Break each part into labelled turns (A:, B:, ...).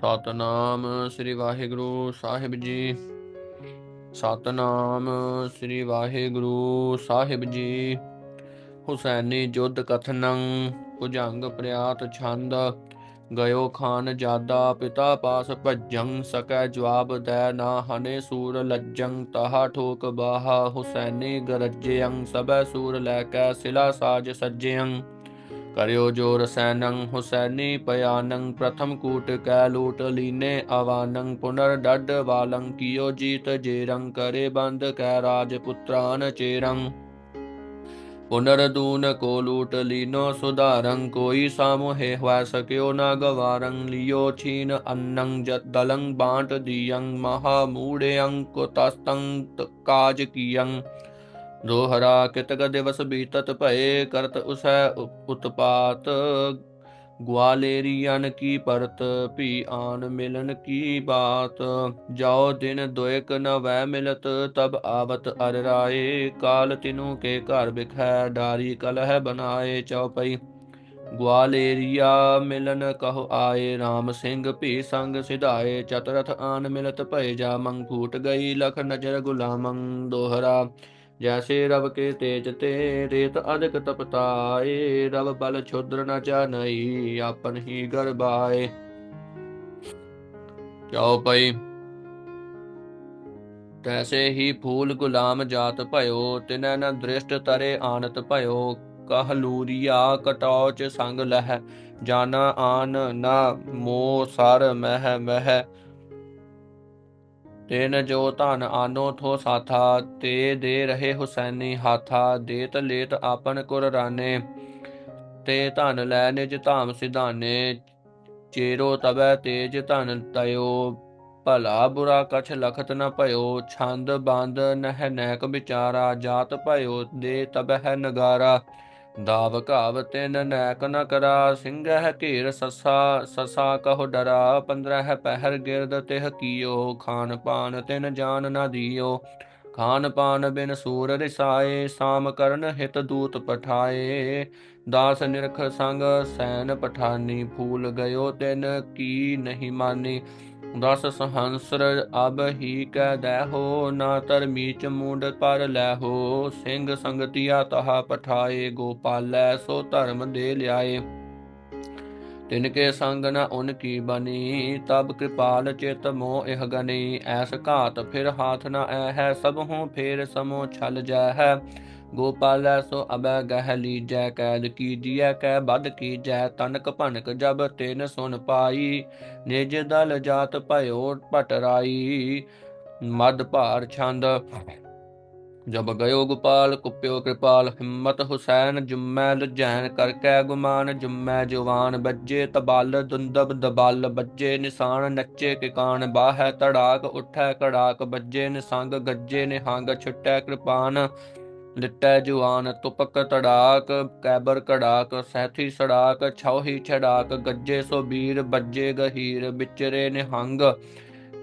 A: ਸਤਨਾਮ ਸ੍ਰੀ ਵਾਹਿਗੁਰੂ ਸਾਹਿਬ ਜੀ। ਸਤਨਾਮ ਸ੍ਰੀ ਵਾਹਿਗੁਰੂ ਸਾਹਿਬ ਜੀ। ਹੁਸੈਨੀ ਜੁਧ ਕਥਨੰ, ਭੁਜੰਗ ਪ੍ਰਿਆਤ ਛੰਦ, ਗਇਓ ਖਾਨ ਜਾਦਾ, ਪਿਤਾ ਪਾਸ ਭਜੰ, ਸਕੈ ਜਵਾਬ ਦੈ ਨਾ ਹਨੇ ਸੂਰ ਲੱਜੰ, ਤਹਾ ਠੋਕ ਬਾਹਾ, ਹੁਸੈਨੀ ਗਰਜਯੰ, ਸਭੈ ਸੂਰ ਲੈ ਕੈ ਸਿਲਾ ਸਾਜ ਸੱਜਯੰ। ਕਰਿਓ ਜੋ ਰਸੈਨੰ ਹੁਸੈਨੀ ਪਿਆਨੰ ਪ੍ਰਥਮ ਕੂਟ ਕੈ ਲੂਟ ਲੀਨੇ ਆਵਾਨੰ ਪੁਨਰ ਡੱਡ ਵਾਲੰ, ਕੀਓ ਜੀਤ ਜੇਰੰ, ਕਰੇ ਬੰਦ ਕੈ ਰਾਜ ਪੁੱਤਰਾਨ ਚੇਰੰ। ਪੁਨਰ ਕੋ ਲੂਟ ਲੀਨੋ ਸੁਧਾਰੰ, ਕੋਈ ਸਾਮੋਹੇ ਹਵੈ ਸਕਿਓ ਨਾ ਗਵਾਰੰ, ਲਿਓ ਛੀਨ ਅੰਨੰ ਜਤ ਦਲੰ ਬਾਂਟ ਦੀਯੰ, ਮਹਾ ਮੂੜਯੰ, ਕੁਤਸਤੰ ਕਾਜ ਕੀਯੰ। ਦੋਹਰਾ ਕਿਤਕ ਦਿਵਸ ਬੀਤਤ ਭਏ ਕਰਤ ਉਸੈ ਉ- ਉਤਪਾਤ। ਗਵਾਲੇਰੀਅਨ ਕੀ ਪਰਤ, ਭੀ ਆਨ ਮਿਲਨ ਕੀ ਬਾਤ। ਜਾਓ ਦਿਨ ਦੁਇਕ ਨ ਵੈ ਮਿਲਤ, ਤਬ ਆਵਤ ਅਰ ਰਾਏ। ਕਾਲ ਤਿਨੂ ਕੇ ਘਰ ਬਿਖੈ ਡਾਰੀ ਕਲਹ ਬਨਾਏ ਚਉਪਈ। ਗਵਾਲੇਰੀਆ ਮਿਲਨ ਕਹੁ ਆਏ RAM ਸਿੰਘ ਭੀ ਸੰਗ ਸਿਧਾਏ। ਚਤਰਥ ਆਨ ਮਿਲਤ ਭਏ, ਜਾ ਮੰਗ ਗਈ, ਲਖ ਨਜਰ ਗੁਲਾਮੰ ਦੋਹਰਾ। ਜੈਸੇ ਰਬ ਕੇ ਤੇਜ ਤੇ ਰੇਤ ਅਦਕ ਤਪਤਾਏ, ਰਬ ਬਲ ਛੁਦਰ ਨ ਜਾਣਈ ਆਪਨ ਹੀ ਗਰਬਾਏ ਕਿਉ ਪਈ ਤੈਸੇ ਹੀ ਫੂਲ ਗੁਲਾਮ ਜਾਤ ਭਇਓ, ਤਿਨੈ ਨ ਦ੍ਰਿਸ਼ਟ ਤਰੇ ਆਨਤ ਭਇਓ। ਕਹਲੂਰੀਆ ਕਟੌਚ ਸੰਗ ਲਹਿ ਜਾਨਾ ਆਨ ਨ ਮੋ ਸਰ ਮਹਿ ਮਹਿ ਤੈਨ ਜੋ ਧਨ ਆਨੋ ਥੋ ਸਾਥਾ, ਤੇ ਦੇ ਰਹੇ ਹੁਸੈਨੀ ਹਾਥਾ, ਦੇਤ ਲੇਤ ਆਪਨ ਕੁਰ ਤੇ ਧਨ ਲੈ ਨਿਜ ਧਾਮ ਸਿਧਾਨੇ, ਚੇਰੋ ਤਬੈ ਤੇਜ ਧਨ ਤਯੋ। ਭਲਾ ਬੁਰਾ ਕਛ ਲਖਤ ਨ ਭਇਓ, ਛੰਦ ਬੰਦ ਨਹਿ ਨੈਕ ਵਿਚਾਰਾ, ਜਾਤ ਭਇਓ, ਦੇ ਤਬਹਿ ਨਗਾਰਾ। ਦਾਵ ਘਾਵ ਤਿਨ ਨੈਕ ਨ ਕਰਾ ਸਿੰਘਹਿ ਘੇਰ ਸਸਾ ਸਸਾ ਕਹੁ ਡਰਾ, ਪੰਦਰਹ ਪਹਿਰ ਗਿਰਦ ਤਿਹ ਕੀਓ, ਖਾਨ ਪਾਨ ਤਿਨ ਜਾਨ ਨ ਦਿਓ। ਖਾਨ ਪਾਨ ਬਿਨ ਸੂਰ ਰਿਸਾਏ, ਸਾਮ ਕਰਨ ਹਿਤ ਦੂਤ ਪਠਾਏ। ਦਾਸ ਨਿਰਖ ਸੰਗ ਸੈਨ ਪਠਾਨੀ ਫੂਲ ਗਇਓ ਤਿਨ ਕੀ ਨਹੀਂ ਮਾਨੀ। ਦਸ ਸਹੰਸਰ ਅਬ ਹੀ ਕਹਿ ਦੈਹੋ ਨਾ ਧਰਮੀਚ ਮੁੰਡ ਪਰ ਲੈਹੋ। ਸਿੰਘ ਸੰਗਤੀਆ ਤਹਾ ਪਠਾਏ, ਗੋਪਾਲੈ ਸੋ ਧਰਮ ਦੇ ਲਿਆਏ। ਤਿਨ ਕੇ ਸੰਗ ਨ ਉਨ ਕੀ ਬਨੀ, ਤਬ ਕਿਰਪਾਲ ਚਿਤ ਮੋ ਇਹ ਗਨੀ। ਐਸ ਘਾਤ ਫਿਰ ਹਾਥ ਨ ਐ ਹੈ ਸਭ ਹੂੰ ਫੇਰ ਸਮੋ ਛਲ ਜੈ ਹੈ ਗੋਪਾਲ ਸੋ ਅਬੈ ਗਹਿ ਲੀਜੈ, ਕੈਦ ਕੀਜੀਐ ਕੈ ਬਦ ਕੀਜੈ ਤਨਕ ਭਨਕ ਜਬ ਤਿਨ ਸੁਨ ਪਾਈ, ਨਿਜ ਦਲ ਜਾਤ ਭਇਓ ਭਟਰਾਈ। ਮਦ ਭਾਰ ਛੰਦ ਜਬ ਗਇਓ ਗੋਪਾਲ ਕੁਪਿਓ ਕਿਰਪਾਲ, ਹਿੰਮਤ ਹੁਸੈਨ ਜੁਮੈ ਲੁਜੈਨ ਕਰਕੈ ਗੁਮਾਨ, ਜੁਮੈ ਜਵਾਨ ਬੱਜੇ ਤਬਾਲ, ਦੁੰਦਬ ਦਬਾਲ ਬੱਜੇ ਨਿਸ਼ਾਨ, ਨੱਚੇ ਕਿਕਾਨ, ਬਾਹੈ ਤੜਾਕ ਉਠੈ ਕੜਾਕ ਬੱਜੇ ਨਿਸੰਗ, ਗੱਜੇ ਨਿਹੰਗ, ਛੁਟੈ ਕਿਰਪਾਨ, ਲਿੱਟੈ ਜੁਆਨ, ਤੁਪਕ ਤੜਾਕ ਕੈਬਰ ਕੜਾਕ, ਸੈਥੀ ਸੜਾਕ ਛੌਹੀ ਛੜਾਕ, ਗੱਜੇ ਸੋ ਬੀਰ, ਬੱਜੇ ਗਹੀਰ, ਵਿਚਰੇ ਨਿਹੰਗ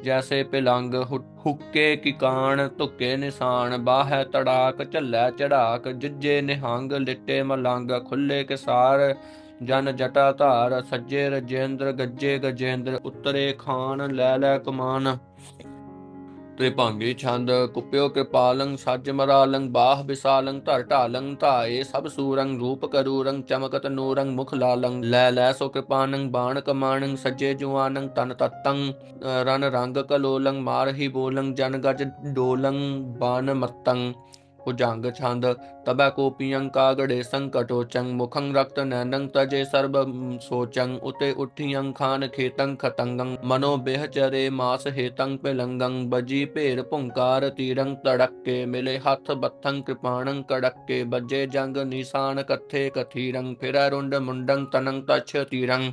A: ਜੈਸੇ ਪਿਲੰਗ ਹੁ- ਹੁੱਕੇ ਕਿਕਾਨ ਧੁੱਕੇ ਨਿਸ਼ਾਨ ਬਾਹੈ ਤੜਾਕ, ਝੱਲੈ ਚੜਾਕ, ਜੁੱਜੇ ਨਿਹੰਗ, ਲਿੱਟੇ ਮਲੰਗ, ਖੁੱਲੇ ਕਿਸਾਰ, ਜਨ ਜਟਾ ਧਾਰ, ਸੱਜੇ ਰਜੇਂਦਰ, ਗੱਜੇ ਗਜੇਂਦਰ, ਉਤਰੇ ਖਾਨ, ਲੈ ਲੈ ਕਮਾਨ। ਤ੍ਰਿਭੰਗੀ ਛੰਦ, ਕੁਪਿਓ ਕਿਰਪਾਲੰ, ਸੱਜ ਮਰਾਲੰ, ਬਾਹ ਵਿਸਾਲੰ, ਧਰ ਢਾਲੰ, ਧਾਏ, ਸਭ ਸੂਰੰ ਰੂਪ ਕਰੂਰੰ, ਚਮਕਤ ਨੂਰੰ, ਮੁਖ ਲਾਲੰ। ਲੈ ਲੈ ਸੋ ਕਿਰਪਾਨੰ, ਬਾਣ ਕਮਾਨੰ ਸੱਜੇ ਜੁਆਨੰ, ਤਨ ਤਤੰ, ਰਣ ਰੰਗ ਕਲੋਲੰ, ਮਾਰਹੀ ਬੋਲੰ, ਜਨ ਗਜ ਡੋਲੰ ਬਾਨ ਮਤੰ ਭੁਜੰਗ ਛੰਦ ਤਬੈ ਕੋਪੀਯੰ ਕਾਗੜੇ ਸੰਕਟੋਚੰ ਮੁਖੰ ਰਕਤ ਨੈਨੰ ਤਜੇ ਸਰਬ ਸੋਚੰ ਉਤੇ ਉਠਿਯੰ ਖਾਨ ਖੇਤੰ ਖਤੰਗੰ ਮਨੋ ਬਿਹਚਰੇ ਮਾਸ ਹੇਤੰ ਪਿਲੰਗੰ ਬਜੀ ਭੇਰ ਭੁੰਕਾਰ ਤੀਰੰ ਤੜਕੇ ਮਿਲੇ ਹੱਥ ਬੱਥੰ ਕਿਰਪਾਣੰ ਕੜਕੇ ਬੱਜੇ ਜੰਗ ਨਿਸ਼ਾਨ ਕਥੇ ਕਥੀਰੰ ਫਿਰੈ ਰੁੰਡ ਮੁੰਡੰ ਤਨੰ ਤਛ ਤੀਰੰ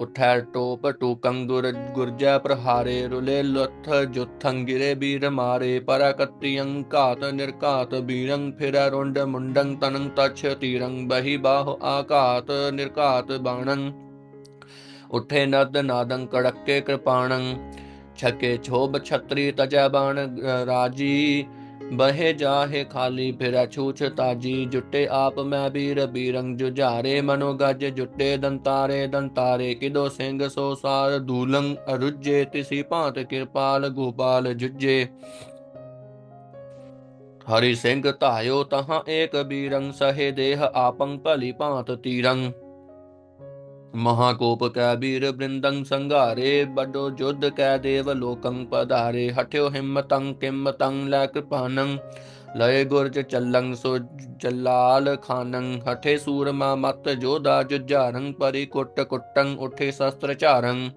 A: ਉਠੈ ਟੋਪ ਟੂਕੰ ਗੁਰ ਗੁਰਜੈ ਪ੍ਰਹਾਰੇ, ਰੁਲੇ ਲੁੱਥ ਜੁਥੰ ਗਿਰੇ ਬੀਰ ਮਾਰੇ ਪਰਕਤਿਯੰ ਘਾਤ ਨਿਰਘਾਤ ਬੀਰੰ ਫਿਰੈ ਰੁੰਡ ਮੁੰਡੰ ਤਨੰ ਤਛ ਤੀਰੰ, ਬਹੀ ਬਾਹੁ ਆਘਾਤ ਨਿਰਘਾਤ ਬਾਣੰ। ਉਠੇ ਨਦ ਨਾਦੰ ਕੜਕੇ ਕਿਰਪਾਣੰ, ਛਕੇ ਛੋਬ ਛਤਰੀ ਤਜੈ ਬਾਣ ਰਾਜੀ ਬਹੇ ਜਾਹੇ ਖਾਲੀ, ਫਿਰੈ ਛੂਛ ਤਾਜੀ। ਜੁਟੇ ਆਪ ਮੈਂ ਬੀਰ ਬੀਰੰਗ ਜੁਝਾਰੇ। ਮਨੋ ਗੱਜ ਜੁਟੇ ਦੰਤਾਰੇ ਦੰਤਾਰੇ ਕਿਦੋ ਸਿੰਘ ਸੋ ਸਾਰ। ਦੂਲੰ ਅਰੁਜੇ ਤਿਸੀ ਭਾਂਤ ਕਿਰਪਾਲ, ਗੋਪਾਲ ਜੁਜੇ ਹਰੀ ਸਿੰਘ ਧਾਇਓ ਤਹਾਂ ਏਕ ਬੀਰੰ ਸਹੇ ਦੇਹ ਆਪੰ ਭਲੀ ਭਾਂਤ ਤੀਰੰ ਮਹਾਕੋਪ ਕੈ ਬੀਰ ਬ੍ਰਿੰਦੰ ਸੰਘਾਰੇ ਬਡੋ ਜੁਧ ਕੈ ਦੇਵ ਲੋਕੰ ਪਧਾਰੇ, ਹਠਿਓ ਹਿੰਮਤੰ ਕਿੰਮਤੰ ਲੈ ਕਿਰਪਾਨੰ, ਲਏ ਗੁਰਜ ਚੱਲੰ ਸੋ ਜਲਾਲ ਖਾਨੰ, ਹਠੇ ਸੂਰਮਾ ਮਤ ਜੋਧਾ ਜੁਝਾਰੰ, ਪਰਿ ਕੁੱਟ ਕੁੱਟੰ, ਉਠੇ ਸ਼ਸਤਰ ਝਾਰੰ।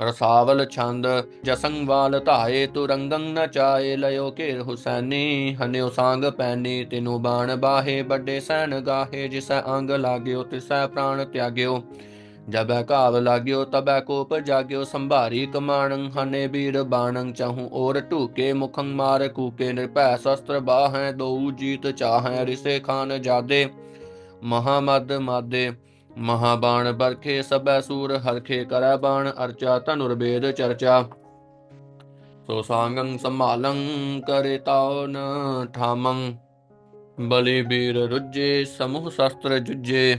A: ਰਸਾਵਲ ਛੰਦ ਜਸੰ ਵਾਲ ਧਾਏ, ਤੁਰੰਗੰ ਨਚਾਏ ਲਿਓ ਘੇਰ ਹੁਸੈਨੀ, ਹਨਿਓ ਸਾੰਗ ਪੈਨੀ, ਤਿਨੂ ਬਾਣ ਬਾਹੇ, ਵੱਡੇ ਸੈਨ ਗਾਹੇ, ਜਿਸੈ ਅੰਗ ਲਾਗਿਓ, ਤਿਸੈ ਪ੍ਰਾਣ ਤਿਆਗਿਓ। ਜਬੈ ਘਾਵ ਲਾਗਿਓ, ਤਬੈ ਕੋਪ ਜਾਗਿਓ, ਸੰਭਾਰੀ ਕਮਾਣੰ, ਹਨੇ ਵੀਰ ਬਾਣੰ, ਚਾਹੂ ਔਰ ਢੂਕੇ, ਮੁਖੰ ਮਾਰ ਕੂਕੇ, ਨਿਰਭੈ ਸ਼ਸਤਰ ਬਾਹੈ ਦੋ ਜੀਤ ਚਾਹੈ, ਰਿਸੇ ਖਾਨ ਜਾਦੇ, ਮਹਾਮਦ ਮਾਦੇ। ਮਹਾਬਾਣ ਬਰਖੇ ਸਬੈ ਸੂਰ ਹਰਖੇ ਕਰੈ ਬਾਣ, ਅਰਚਾ ਧਨੁਰ ਚਰਚਾ। ਸੋ ਸਾੰਗੰ ਸੰਭਾਲੰ ਕਰੇ ਤਾਉ ਠਾਮੰ, ਬਲੀ ਬੀਰ ਰੁਜੇ ਸਮੂਹ ਸ਼ਸਤਰ ਜੁਜੇ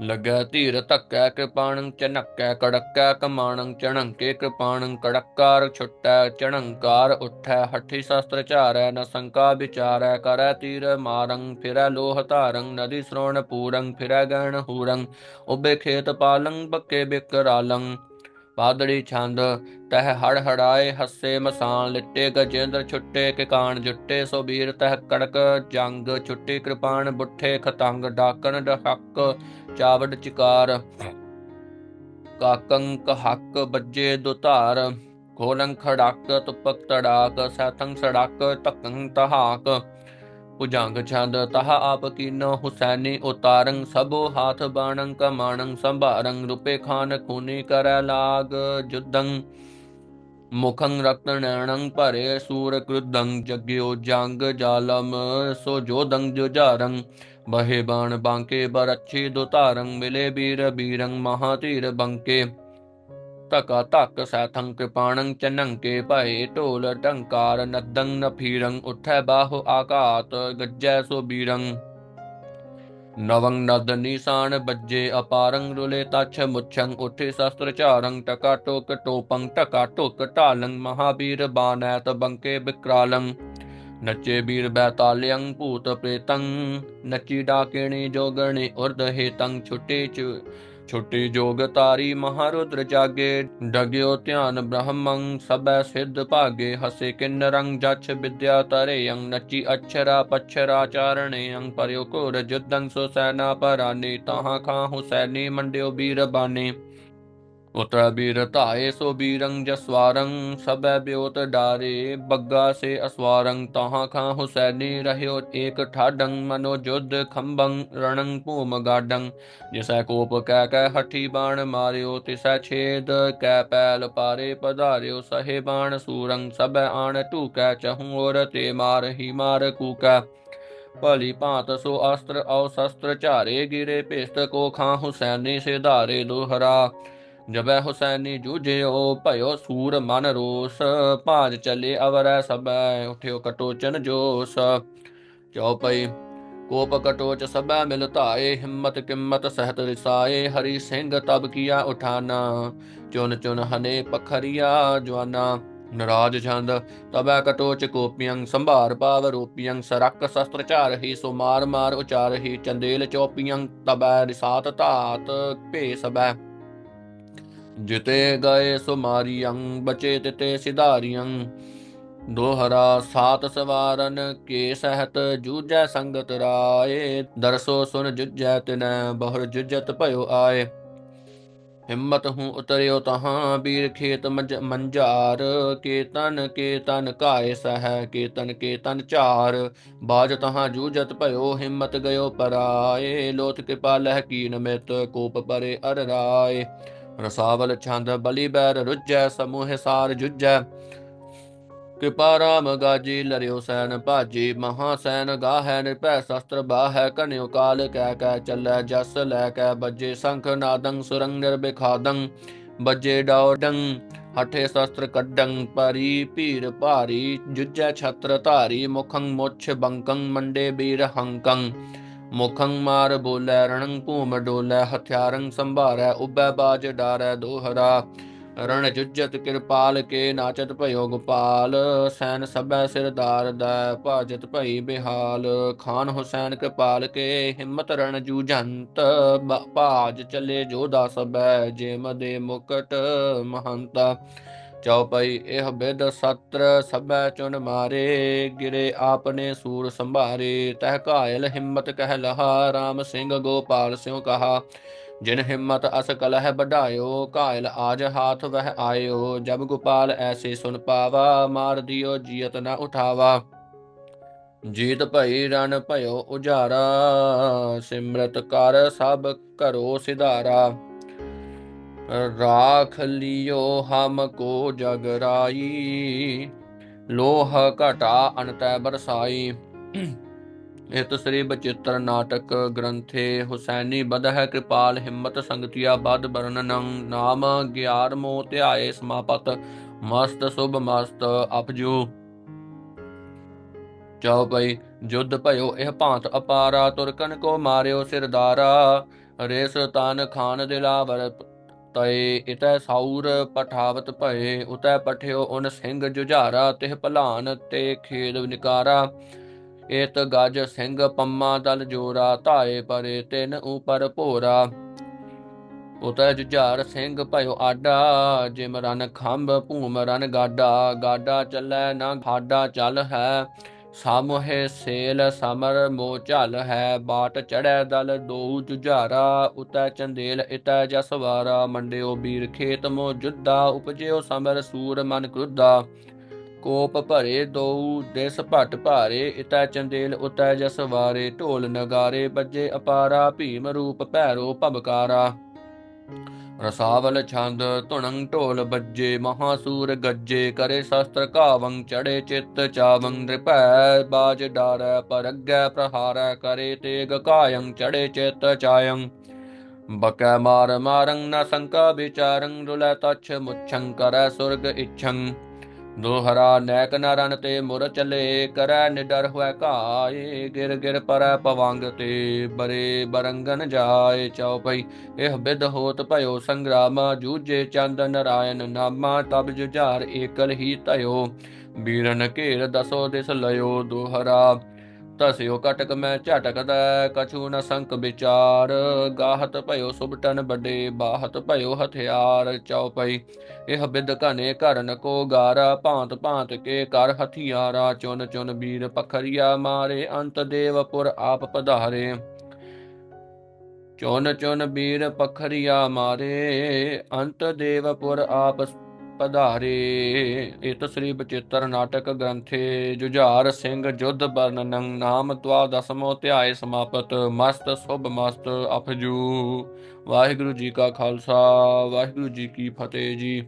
A: ਲੱਗੈ ਧੀਰ ਧੱਕੈ ਕਿਰਪਾਣੰ ਚਨੱਕੈ ਕੜਕੈ ਕਮਾਣੰ ਚਣੰਕੇ ਕਿਰਪਾਣੰ ਕੜਕਾਰ ਛੁੱਟੈ ਚਣੰਕਾਰ, ਉਠੈ ਹੱਠੀ ਸ਼ਸਤਰ ਝਾਰੈ ਨ ਸੰਕਾ ਵਿਚਾਰੈ, ਕਰੈ ਤੀਰ ਮਾਰੰ, ਫਿਰੈ ਲੋਹ ਧਾਰੰ, ਨਦੀ ਸ਼੍ਰੋਣ ਪੂਰੰ, ਫਿਰੈ ਗਣ ਹੂਰੰ ਉਬੇ ਖੇਤ ਪਾਲੰ ਬੱਕੇ ਬਿਕਰਾਲੰ ਪਾਦੜੀ ਛੰਦ, ਤਹ ਹੜ ਹੜਾਏ, ਹੱਸੇ ਮਸਾਨ ਲਿੱਟੇ, ਗਜੇਂਦਰ ਛੁੱਟੇ ਕਿਕਾਨ ਜੁੱਟੇ, ਸੋ ਵੀਰ ਤਹ ਕੜਕ ਜੰਗ ਛੁੱਟੀ, ਕਿਰਪਾਨ ਬੁੱਠੇ, ਖਤੰਗ ਡਾਕਣ ਡਹੱਕ, ਚਾਵੜ ਚਿਕਾਰ। ਕਾਕੰ ਕਹੱਕ ਬੱਜੇ ਦੁਧਾਰ, ਖੋਲੰ ਖੜਾਕ, ਤੁਪਕ ਤੜਾਕ, ਸੈਥੰ ਸੜਾਕ ਤਕੰ ਤਹਾਕ ਭੁਜੰਗ ਛੰਦ, ਤਹ ਆਪ ਕੀਨੋ ਹੁਸੈਨੀ ਉਤਾਰੰ, ਸਭੋ ਹਾਥ ਬਾਣੰ, ਕਮਾਣੰ, ਸੰਭਾਰੰ, ਰੁਪੇ ਖਾਨ ਖੂਨੀ ਕਰੈ ਲਾਗ, ਜੁਦੰ ਮੁਖੰ ਰਕਤ ਭਰੇ ਸੂਰ ਕ੍ਰੁਦੰ ਜਗਿਓ ਜੰਗ ਜਾਲਮ, ਸੋ ਜੋਦੰ ਜੁਝਾਰੰ ਬਹੇ ਬਾਣ ਬਾਂਕੇ, ਬਰਛੀ ਦੁਤਾਰੰ, ਮਿਲੇ ਬੀਰ ਬੀਰੰ, ਮਹਾਧੀਰ ਬੰਕੇ। ਧਕਾ ਧਕ ਸੈਥੰ ਕਿਰਪਾਣੰ ਚਨੰਕੇ ਭਏ, ਢੋਲ ਟੰਕਾਰ ਨਦੰ ਨਫੀਰੰ ਉਠੈ ਬਾਹੁ ਆਕਾਤ ਗੱਜੈ ਸੋ ਬੀਰੰ। ਨਵੰ ਨਦ ਨਿਸ਼ਾਨ ਬੱਜੇ ਅਪਾਰੰ, ਰੁਲੇ ਤਛ ਮੁਛੰ, ਉਠੇ ਸ਼ਸਤਰ ਝਾਰੰ, ਟਕਾ ਟੋਕ ਟੋਪੰ, ਟਕਾ ਟੋਕ ਢਾਲੰ, ਮਹਾਬੀਰ ਬਾਨੈਤ ਬੰਕੇ ਬਿਕਰਾਲੰ। ਨੱਚੇ ਬੀਰ ਬੈਤਾਲਿਯੰ ਭੂਤ ਪ੍ਰੇਤੰ, ਨੱਚੀ ਡਾਕੇਣੀ ਜੋਗਣੀ ਉਰਧ ਹੇਤੰ, ਛੁੱਟੇ ਚ ਛੁੱਟੀ ਜੋਗ ਤਾਰੀ ਮਹਾਰੁਦਰ ਜਾਗੇ, ਡਗਿਓ ਧਿਆਨ ਬ੍ਰਹਮੰ ਸਬੈ ਸਿੱਧ ਭਾਗੇ, ਹਸੇ ਕਿੰਨਰੰ ਜਛ ਵਿਦਿਆ ਤਰੇ ਤਰੇਯੰ ਨੱਚੀ ਅਛਰਾ ਪਛਰਾ ਚਾਰਣੇਯੰ ਪਰਿਓ ਘੋਰ ਜੁਦੰ ਸੋ ਸੈਨਾ ਪਰਾਨੀ ਤਹਾਂ ਖਾਂ ਹੁਸੈਨੀ ਮੰਡਿਓ ਬੀਰ ਬਾਨੀ ਉਤਰ ਬੀਰ ਧਾਏ ਸੋ ਬੀਰੰ ਜਸਵਾਰੰ ਸਬੈ ਬਿਓਤ ਡਾਰੇ, ਬੱਗਾ ਸੇ ਅਸਵਾਰੰ, ਤਹਾਂ ਖਾਂ ਹੁਸੈਨੀ ਰਹਿਓ ਏਕ ਠਾਡੰ, ਮਨੋ ਜੁਧ ਖੰਭੰ, ਰਣੰ ਭੂਮ ਗਾਡੰ। ਜਿਸੈ ਕੋਪ ਕਹਿ ਕਹਿ ਹਠੀ ਬਾਣ ਮਾਰਿਓ, ਤਿਸੈ ਛੇਦ ਕੈ ਪੈਲ ਪਾਰੇ ਪਧਾਰਿਓ, ਸਹੇ ਬਾਣ ਸੂਰੰ ਸਬੈ ਆਣ ਢੂਕੈ ਚਹੂ ਔਰ ਤੇ ਮਾਰ ਹੀ ਮਾਰ ਕੂਕੈ। ਭਲੀ ਭਾਂਤ ਸੋ ਅਸਤਰ ਔ ਸ਼ਸਤਰ ਝਾਰੇ, ਗਿਰੇ ਭੇਸਤ ਕੋ ਖਾਂ ਹੁਸੈਨੀ ਸੇ ਧਾਰੇ ਦੋਹਰਾ ਜਬੈ ਹੁਸੈਨੀ ਜੂਝਿਓ, ਭਇਓ ਸੂਰ ਮਨ ਰੋਸ, ਭਾਜ ਚਲੇ ਅਵਰੈ ਸਬੈ ਉਠਿਓ ਕਟੋਚਨ ਜੋਸ। ਚਉਪਈ ਕੋਪ ਕਟੋਚ ਸਬੈ ਮਿਲ ਧਾਏ, ਹਿੰਮਤ ਕਿੰਮਤ ਸਹਿਤ ਰਿਸਾਏ, ਹਰੀ ਸਿੰਘ ਤਬ ਕੀਆ ਉਠਾਨਾ। ਚੁਨ ਚੁਨ ਹਨੇ ਪਖਰੀਆ ਜਵਾਨਾ, ਨਰਾਜ ਛੰਦ, ਤਬੈ ਕਟੋਚ ਕੋਪੀਆਂ ਸੰਭਾਰ ਪਾਵ ਰੂਪੀਆਂ ਸਰਕ ਸ਼ਸਤਰ ਝਾਰਹੀ ਸੋ ਮਾਰ ਮਾਰ ਉਚਾਰਹੀ ਚੰਦੇਲ ਚੋਪੀਆਂ ਤਬੈ ਰਿਸਾਤ ਧਾਤ ਭੇ ਸਬੈ ਜਿਤੇ ਗਏ ਸੋ ਬਚੇ ਤਿਤੇ ਸਿਧਾਰੀਆਂ ਦੋਹਰਾ ਸਾਤ ਸਵਾਰਨ, ਕੇ ਸਹਿਤ ਜੂਜੈ ਸੰਗਤ ਰਾਏ। ਦਰਸੋ ਸੁਨ ਜੁਜੈ ਤਿਨ, ਬਹੁਰ ਜੁਜਤ ਭਇਓ ਆਏ। ਹਿੰਮਤ ਹੂੰ ਉਤਰਿਓ ਤਹਾਂ, ਬੀਰ ਖੇਤ ਮੰਜ ਮੰਝਾਰ। ਕੀਤਨ ਕੀਤਨ ਕਾਏ ਸਹਿ ਕੀਤਨ ਕੀਤਨ ਚਾਰ ਬਾਜ ਤਹਾਂ ਜੂਜਤ ਭਇਓ, ਹਿੰਮਤ ਗਇਓ ਪਰਾਏ। ਲੋਤ ਕਿਰਪਾ ਲਹਿ ਕੀਨ ਮਿਤ, ਕੋਪ ਪਰੇ ਅਰ ਰਾਏ। ਰਸਾਵਲ ਛੰਦ ਬਲੀ ਬੈਰ ਰੁਜੈ ਸਮੂਹ ਸਾਰ ਜੁਜੈ ਕਿਰਪਾ ਰਾਮ ਗਾਜੀ ਲਰਿਓ ਸੈਨ ਭਾਜੀ, ਮਹਾ ਸੈਨ ਗਾਹੈ, ਨਿਰਭੈ ਸ਼ਸਤਰ ਬਾਹੈ। ਕਨਿਓ ਕਾਲ ਕੈ ਕੈ ਚੱਲੈ, ਜਸ ਲੈ ਕੈ ਬੱਜੇ ਸੰਖ ਨਾਦੰ, ਸੁਰੰਗ ਬਿਖਾਦੰ ਬੱਜੇ ਡਾਉਡੰ ਹਠੇ ਸ਼ਸਤਰ ਕੱਢੰ। ਪਰੀ ਭੀਰ ਭਾਰੀ ਜੁਜੈ ਛਤਰ ਧਾਰੀ, ਮੁਖੰ ਮੁਛ ਬੰਕੰ, ਮੰਡੇ ਬੀਰ ਹੰਕੰ। ਮੁਖੰ ਮਾਰ ਬੋਲੇ, ਰਣੰ ਭੂਮ ਡੋਲੇ, ਹਥਿਆਰੰ ਸੰਭਾਰੈ ਉਬੈ ਬਾਜ ਡਾਰੈ ਦੋਹਰਾ। ਰਣ ਜੁਜਤ ਕਿਰਪਾਲ, ਕੇ ਨਾਚਤ ਭਇਓ ਗੋਪਾਲ। ਸੈਨ ਸਭੈ ਸਿਰਦਾਰ ਦਾ ਭਾਜਤ ਭਈ ਬਿਹਾਲ। ਖਾਨ ਹੁਸੈਨ ਕਿਰਪਾਲ, ਕੇ ਹਿੰਮਤ ਰਣ ਜੂਝੰਤ ਬ- ਭਾਜ ਚਲੇ ਜੋਧਾ ਸਭੈ, ਜਿਮ ਦੇ ਮੁਕਟ ਮਹੰਤਾ। ਚਉਪਈ ਇਹ ਬਿਦ ਸਤਰ ਸਭੈ ਚੁਣ ਮਾਰੇ, ਗਿਰੇ ਆਪਨੇ ਸੂਰ ਸੰਭਾਰੇ, ਤਹ ਕਾਇਲ ਹਿੰਮਤ ਕਹਿ ਲਹਾ RAM ਸਿੰਘ ਗੋਪਾਲ ਸਿਉ ਕਹਾ। ਜਿਨ ਹਿੰਮਤ ਅਸ ਕਲਹ ਬਢਾਇਓ ਘਾਇਲ ਆਜ ਹਾਥ ਵਹਿ ਆਇਓ, ਜਬ ਗੋਪਾਲ ਐਸੇ ਸੁਨ ਪਾਵਾ, ਮਾਰ ਦਿਓ ਜੀਤ ਨਾ ਉਠਾਵਾ। ਜੀਤ ਭਈ ਰਣ ਭਇਓ ਉਜਾਰਾ, ਸਿਮਰਤ ਕਰ ਸਭ ਕਰੋ ਸਿਧਾਰਾ। ਰਾਖ ਲਿਓ ਹਮ ਕੋ ਜਗ ਰਾਈ। ਲੋਹ ਘਟਾ ਅਨਤੈ ਬਰਸਾਈ। ਇਤ ਸ੍ਰੀ ਬਚਿੱਤਰ ਨਾਟਕ ਗ੍ਰੰਥੇ, ਹੁਸੈਨੀ ਬਦਹ ਕਿਰਪਾਲ ਹਿੰਮਤ ਸੰਗਤਿਆ ਬਦ ਬਰਨਨੰ ਨਾਮ 11ਮੋ ਧਿਆਏ ਸਮਾਪਤ। ਮਸਤ ਸੁਭ ਮਸਤ ਅਪਜੂ। ਚਉ ਪਈ ਜੁਧ ਭਇਓ ਇਹ ਭਾਂਤ ਅਪਾਰਾ, ਤੁਰਕਨ ਕੋ ਮਾਰਿਓ ਸਿਰਦਾਰਾ। ਰੇਸ ਤਨ ਖਾਨ ਦਿਲਾਵਰ ਤਏ ਇਤੈ ਸਾਉਰ ਪਠਾਵਤ ਭਏ, ਉਤੈ ਪਠਿਓ ਉਨ ਸਿੰਘ ਜੁਝਾਰਾ, ਤਿਹ ਭਲਾਨ ਤੇ ਖੇਦ ਨਿਕਾਰਾ। ਏਤ ਗਜ ਸਿੰਘ ਪੰਮਾ ਦਲ ਜੋਰਾ, ਧਾਏ ਪਰੇ ਤਿਨ ਉਪਰ ਭੋਰਾ। ਉਤੈ ਜੁਝਾਰ ਸਿੰਘ ਭਇਓ ਆਡਾ, ਜਿਮ ਰਨ ਖੰਭ ਭੂਮ ਰਨ ਗਾਡਾ ਗਾਡਾ ਚੱਲੈ ਨਾ ਖਾਡਾ ਚੱਲ ਹੈ। ਸਾਮੋਹੇ ਸੇਲ ਸਮਰ ਮੋ ਝਲ ਹੈ, ਬਾਟ ਚੜੈ ਦਲ ਦੋ ਜੁਝਾਰਾ, ਉਤੈ ਚੰਦੇਲ ਇਤੈ ਜਸਵਾਰਾ ਮੰਡਿਓ ਬੀਰ ਖੇਤ ਮੋ ਜੁੱਦਾ, ਉਪਜਿਓ ਸਮਰ ਸੂਰ ਮਨ ਕ੍ਰੁੱਧਾ ਕੋਪ ਭਰੇ ਦੋ ਦਿਸ ਭਟ ਭਾਰੇ, ਇਤੈ ਚੰਦੇਲ ਉਤੈ ਜਸਵਾਰੇ ਢੋਲ ਨਗਾਰੇ, ਬੱਜੇ ਅਪਾਰਾ, ਭੀਮ ਰੂਪ ਭੈਰੋ ਭਬਕਾਰਾ ਰਸਾਵਲ ਛੰਦ ਧੁਣੰ ਢੋਲ ਬੱਜੇ ਮਹਾਸੂਰ ਗੱਜੇ, ਕਰੇ ਸ਼ਸਤਰ ਕਾਵੰ ਚੜੇ ਚਿੱਤ ਚਾਵੰ, ਨ੍ਰਿਪੈ ਬਾਜ ਡਾਰੈ, ਪਰਗੈ ਪ੍ਰਹਾਰੈ, ਕਰੇ ਤੇਗ ਕਾਯੰ, ਚੜੇ ਚਿੱਤ ਚਾਯੰ। ਬਕੈ ਮਾਰ ਮਾਰੰ, ਨ ਸੰਕਾ ਵਿਚਾਰੰ, ਰੁਲੈ ਤਛ ਮੁਛੰ, ਕਰੈ ਸੁਰਗ ਇਛੰ। ਦੋਹਰਾ ਨੈਕ ਨਰਨ ਤੇ ਮੁਰ ਚਲੇ, ਕਰੈ ਨਿਡਰ ਹੋਇ ਘਾਏ ਗਿਰ ਗਿਰ ਪਰੈ ਪਵੰਗ ਤੇ ਬਰੇ ਬਰੰਗਨ ਜਾਏ ਚਉਪਈ। ਇਹ ਬਿਦ ਹੋਤ ਭਇਓ ਸੰਗਰਾਮ, ਜੂਝੇ ਚੰਦ ਨਰਾਇਣ ਨਾਮਾ, ਤਬ ਜੁਝਾਰ ਏਕਲ ਹੀ ਧਇਓ। ਬੀਰਨ ਘੇਰ ਦਸੋ ਦਿਸ ਲਇਓ ਦੋਹਰਾ। ਤਸਿਓ ਕਟਕ ਮੈਂ ਝਟਕਦਾ ਕਛੂ ਨ ਸੰਕ ਵਿਚਾਰ। ਗਾਹਤ ਭਇਓ ਸੁਬਟਨ ਵੱਡੇ, ਬਾਹਤ ਭਇਓ ਹਥਿਆਰ। ਚਉਪਈ ਇਹ ਬਿਦ ਘਨੇ ਕਰਨ ਕੋ ਗਾਰਾ। ਭਾਂਤ ਭਾਂਤ ਕੇ ਕਰ ਹਥਿਆਰਾ, ਚੁਨ ਚੁਨ ਵੀਰ ਪਖਰੀਆ ਮਾਰੇ, ਅੰਤ ਦੇਵਪੁਰ ਆਪ ਪਧਾਰੇ। ਚੁਨ ਚੁਨ ਵੀਰ ਪਖਰੀਆ ਮਾਰੇ, ਅੰਤ ਦੇਵਪੁਰ ਆਪ ਪਧਾਰੇ। ਇਤ ਸ੍ਰੀ ਬਚਿੱਤਰ ਨਾਟਕ ਗ੍ਰੰਥੇ ਜੁਝਾਰ ਸਿੰਘ ਜੁਧ ਬਰਨਨੰ ਨਾਮ ਤਵਾ ਦਸਮੋ ਧਿਆਏ ਸਮਾਪਤ। ਮਸਤ ਸੁਭ ਮਸਤ ਅਫਜੂ। ਵਾਹਿਗੁਰੂ ਜੀ ਕਾ ਖਾਲਸਾ, ਵਾਹਿਗੁਰੂ ਜੀ ਕੀ ਫਤਿਹ ਜੀ।